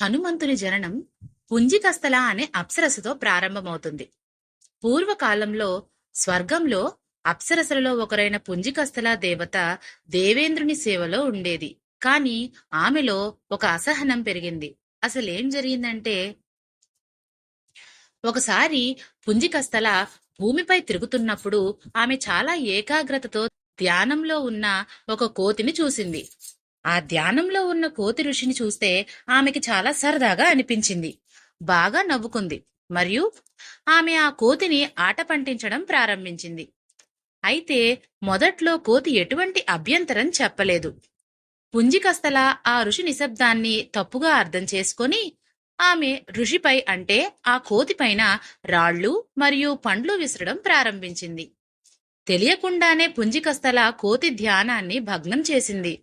హనుమంతుని జననం పుంజికస్తల అనే అప్సరసతో ప్రారంభమవుతుంది. పూర్వకాలంలో స్వర్గంలో అప్సరసలలో ఒకరైన పుంజికస్తల దేవత దేవేంద్రుని సేవలో ఉండేది. కాని ఆమెలో ఒక అసహనం పెరిగింది. అసలేం జరిగిందంటే ఒకసారి పుంజికస్తల భూమిపై తిరుగుతున్నప్పుడు ఆమె చాలా ఏకాగ్రతతో ధ్యానంలో ఉన్న ఒక కోతిని చూసింది. ఆ ధ్యానంలో ఉన్న కోతి ఋషిని చూస్తే ఆమెకి చాలా సరదాగా అనిపించింది. బాగా నవ్వుకుంది. మరియు ఆమె ఆ కోతిని ఆట పంటించడం ప్రారంభించింది. అయితే మొదట్లో కోతి ఎటువంటి అభ్యంతరం చెప్పలేదు. పుంజికస్తల ఆ ఋషి నిశ్శబ్దాన్ని తప్పుగా అర్థం చేసుకొని ఆమె ఋషిపై అంటే ఆ కోతిపైన రాళ్ళు మరియు పండ్లు విసరడం ప్రారంభించింది. తెలియకుండానే పుంజికస్తల కోతి ధ్యానాన్ని భగ్నం చేసింది.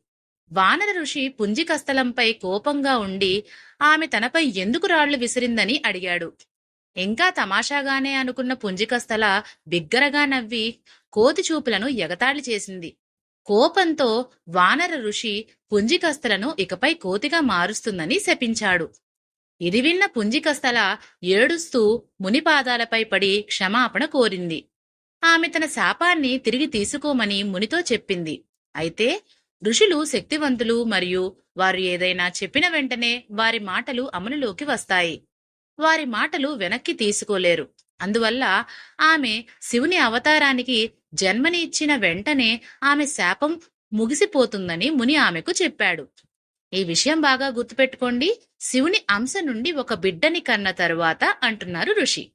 వానర ఋషి పుంజికస్థలంపై కోపంగా ఉండి ఆమె తనపై ఎందుకు రాళ్ళు విసిరిందని అడిగాడు. ఇంకా తమాషాగానే అనుకున్న పుంజికస్థల బిగ్గరగా నవ్వి కోతి చూపులను ఎగతాళి చేసింది. కోపంతో వానర ఋషి పుంజికస్థలను ఇకపై కోతిగా మారుస్తుందని శపించాడు. ఇది విన్న పుంజికస్థల ఏడుస్తూ మునిపాదాలపై పడి క్షమాపణ కోరింది. ఆమె తన శాపాన్ని తిరిగి తీసుకోమని మునితో చెప్పింది. అయితే ఋషులు శక్తివంతులు మరియు వారు ఏదైనా చెప్పిన వెంటనే వారి మాటలు అమలులోకి వస్తాయి. వారి మాటలు వెనక్కి తీసుకోలేరు. అందువల్ల ఆమె శివుని అవతారానికి జన్మని ఇచ్చిన వెంటనే ఆమె శాపం ముగిసిపోతుందని ముని ఆమెకు చెప్పాడు. ఈ విషయం బాగా గుర్తుపెట్టుకోండి. శివుని అంశ నుండి ఒక బిడ్డని కన్న తరువాత అంటున్నారు ఋషి.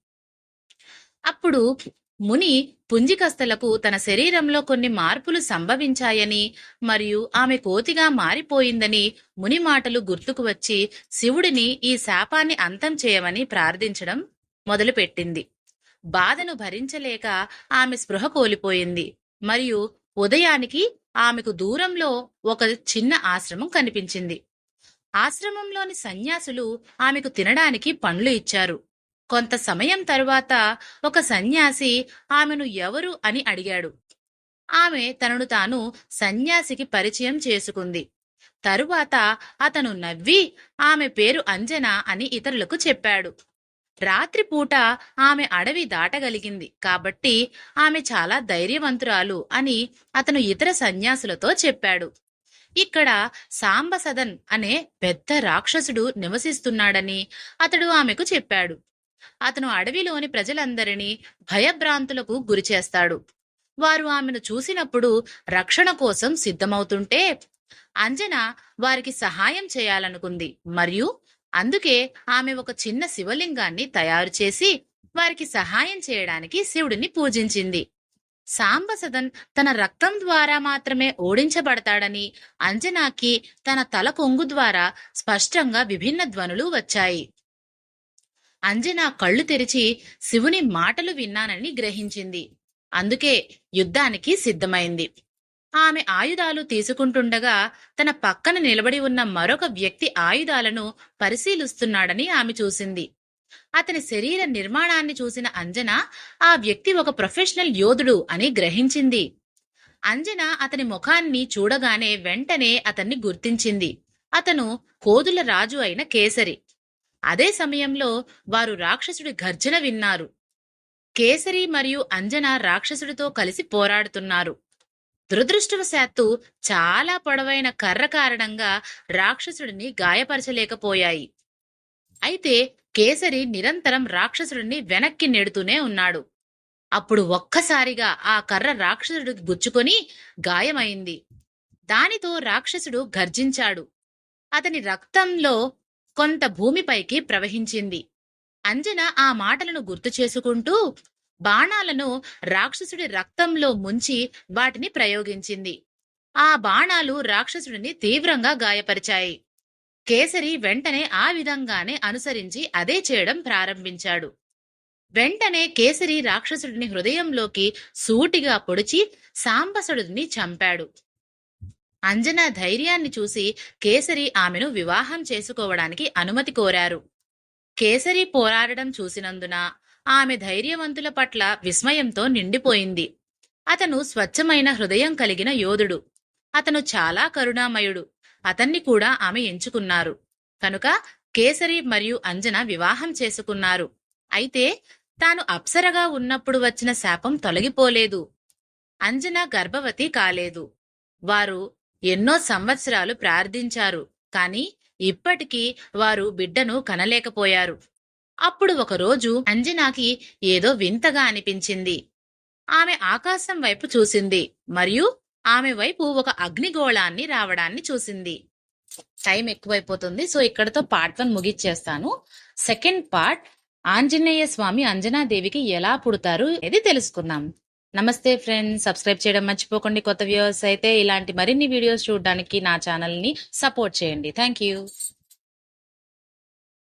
అప్పుడు ముని పుంజికస్తలకు తన శరీరంలో కొన్ని మార్పులు సంభవించాయని మరియు ఆమె కోతిగా మారిపోయిందని ముని మాటలు గుర్తుకు వచ్చి శివుడిని ఈ శాపాన్ని అంతం చేయమని ప్రార్థించడం మొదలుపెట్టింది. బాధను భరించలేక ఆమె స్పృహ కోల్పోయింది. మరియు ఉదయానికి ఆమెకు దూరంలో ఒక చిన్న ఆశ్రమం కనిపించింది. ఆశ్రమంలోని సన్యాసులు ఆమెకు తినడానికి పండ్లు ఇచ్చారు. కొంత సమయం తరువాత ఒక సన్యాసి ఆమెను ఎవరు అని అడిగాడు. ఆమె తనను తాను సన్యాసికి పరిచయం చేసుకుంది. తరువాత అతను నవ్వి ఆమె పేరు అంజన అని ఇతరులకు చెప్పాడు. రాత్రిపూట ఆమె అడవి దాటగలిగింది కాబట్టి ఆమె చాలా ధైర్యవంతురాలు అని అతను ఇతర సన్యాసులతో చెప్పాడు. ఇక్కడ సాంబసదన్ అనే పెద్ద రాక్షసుడు నివసిస్తున్నాడని అతడు ఆమెకు చెప్పాడు. అతను అడవిలోని ప్రజలందరినీ భయభ్రాంతులకు గురిచేస్తాడు వారు ఆమెను చూసినప్పుడు రక్షణ కోసం సిద్ధమవుతుంటే అంజన వారికి సహాయం చేయాలనుకుంది. మరియు అందుకే ఆమె ఒక చిన్న శివలింగాన్ని తయారు చేసి వారికి సహాయం చేయడానికి శివుడిని పూజించింది. సాంబసదన్ తన రక్తం ద్వారా మాత్రమే ఓడించబడతాడని అంజనాకి తన తల కొంగు ద్వారా స్పష్టంగా విభిన్న ధ్వనులు వచ్చాయి. అంజన కళ్ళు తెరిచి శివుని మాటలు విన్నానని గ్రహించింది. అందుకే యుద్ధానికి సిద్ధమైంది. ఆమె ఆయుధాలు తీసుకుంటుండగా తన పక్కన నిలబడి ఉన్న మరొక వ్యక్తి ఆయుధాలను పరిశీలిస్తున్నాడని ఆమె చూసింది. అతని శరీర నిర్మాణాన్ని చూసిన అంజన ఆ వ్యక్తి ఒక ప్రొఫెషనల్ యోధుడు అని గ్రహించింది. అంజన అతని ముఖాన్ని చూడగానే వెంటనే అతన్ని గుర్తించింది. అతను కోదుల రాజు అయిన కేసరి. అదే సమయంలో వారు రాక్షసుడి గర్జన విన్నారు. కేసరి మరియు అంజన రాక్షసుడితో కలిసి పోరాడుతున్నారు. దురదృష్టవశాత్తు చాలా పొడవైన కర్ర కారణంగా రాక్షసుడిని గాయపరచలేకపోయాయి. అయితే కేసరి నిరంతరం రాక్షసుడిని వెనక్కి నెడుతూనే ఉన్నాడు. అప్పుడు ఒక్కసారిగా ఆ కర్ర రాక్షసుడికి గుచ్చుకొని గాయమైంది. దానితో రాక్షసుడు గర్జించాడు. అతని రక్తంలో కొంత భూమిపైకి ప్రవహించింది. అంజన ఆ మాటలను గుర్తు చేసుకుంటూ బాణాలను రాక్షసుడి రక్తంలో ముంచి వాటిని ప్రయోగించింది. ఆ బాణాలు రాక్షసుడిని తీవ్రంగా గాయపరిచాయి. కేసరి వెంటనే ఆ విధంగానే అనుసరించి అదే చేయడం ప్రారంభించాడు. వెంటనే కేసరి రాక్షసుడిని హృదయంలోకి సూటిగా పొడిచి సాంబసుడిని చంపాడు. అంజన ధైర్యాన్ని చూసి కేసరి ఆమెను వివాహం చేసుకోవడానికి అనుమతి కోరారు. కేసరి పోరాడడం చూసినందున ఆమె ధైర్యవంతుల పట్ల విస్మయంతో నిండిపోయింది. అతను స్వచ్ఛమైన హృదయం కలిగిన యోధుడు. అతను చాలా కరుణామయుడు. అతన్ని కూడా ఆమె ఎంచుకున్నారు. కనుక కేసరి మరియు అంజన వివాహం చేసుకున్నారు. అయితే తాను అప్సరగా ఉన్నప్పుడు వచ్చిన శాపం తొలగిపోలేదు. అంజన గర్భవతి కాలేదు. వారు ఎన్నో సంవత్సరాలు ప్రార్థించారు. కాని ఇప్పటికీ వారు బిడ్డను కనలేకపోయారు. అప్పుడు ఒకరోజు అంజనాకి ఏదో వింతగా అనిపించింది. ఆమె ఆకాశం వైపు చూసింది మరియు ఆమె వైపు ఒక అగ్నిగోళాన్ని రావడాన్ని చూసింది. టైం ఎక్కువైపోతుంది సో ఇక్కడతో పార్ట్ వన్ ముగిచ్చేస్తాను. సెకండ్ పార్ట్ ఆంజనేయ స్వామి అంజనాదేవికి ఎలా పుడతారు ఇది తెలుసుకుందాం. నమస్తే ఫ్రెండ్స్ సబ్స్క్రైబ్ చేయడం మర్చిపోకండి. కొత్త వ్యూవర్స్ అయితే ఇలాంటి మరిన్ని వీడియోస్ చూడడానికి నా ఛానల్ని సపోర్ట్ చేయండి. Thank you